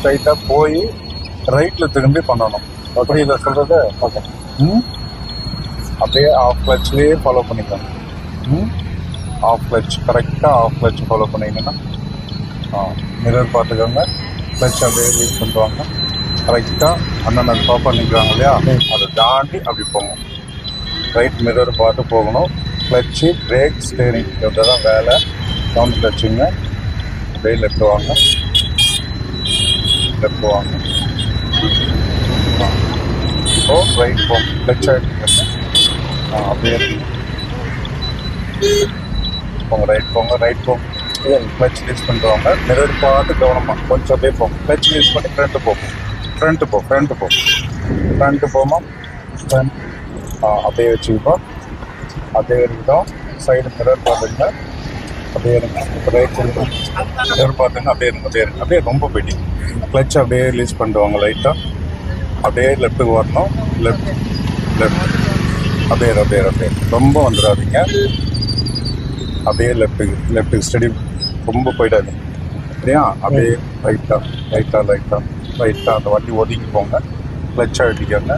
ஸ்ட்ரைட்டாக போய் ரைட்டில் திரும்பி பண்ணணும். அப்படி இதை சொல்கிறது ஓகே ம்? அப்படியே ஆஃப் கிளச்லேயே ஃபாலோ பண்ணிக்கோங்க ம்? ஆஃப் கிளச் கரெக்டாக ஆஃப் கிளச் ஃபாலோ பண்ணிங்கன்னா ஆ மிரர் பார்த்துக்கோங்க. கிளச் அப்படியே யூஸ் பண்ணுவாங்க கரெக்டாக அண்ணன் பாப்பா நிற்கிறாங்க இல்லையா? அதை தாண்டி அப்படி போங்க ரைட் மிரர் பார்த்து போகணும். கிளச்சு பிரேக் ஸ்டேரிங் தான் வேலை. டவுன் கிளச்சுங்க அப்படியே லெஃப்ட் வாங்க. லெஃப்ட் போவாங்க. ஆ. ரைட் போம் லெஃப்ட் சைடு அப்படியே போங்க ரைட் போங்க ரைட் போங்க கிளச் யூஸ் பண்ணுறவங்க மிரர் பார்த்து கவனமாக கொஞ்சம் அப்படியே போகும் கிளச் யூஸ் பண்ணி ஃப்ரண்ட்டு போகும் ஃப்ரண்ட்டு போ ஃப்ரண்ட்டு போ. ஃப்ரண்ட்டு போமா ஃப்ரண்ட் அப்படியே வச்சுக்கிப்போம் அதே இருக்கட்டும் சைடு மிரர் பார்த்துங்க அப்படியே இருங்க. பிரேக் கொடுத்து எதிர் பார்த்துங்க அப்படியே இருங்க அப்படியே இருங்க. அப்படியே ரொம்ப பெட்டி கிளச் அப்படியே ரிலீஸ் பண்ணுவாங்க லைட்டாக அப்படியே லெஃப்ட்டுக்கு வரணும். லெஃப்ட் லெஃப்ட் அப்படியே அப்படியே அப்படியே ரொம்ப வந்துடாதீங்க. அப்படியே லெஃப்ட்டுக்கு லெஃப்ட்டுக்கு ஸ்டடி ரொம்ப போயிடாது சரியா? அப்படியே லைட்டாக லைட்டாக லைட்டாக லைட்டாக அந்த வண்டி ஒதுங்கி போங்க. கிளச்சாக அழுத்திக்கோங்க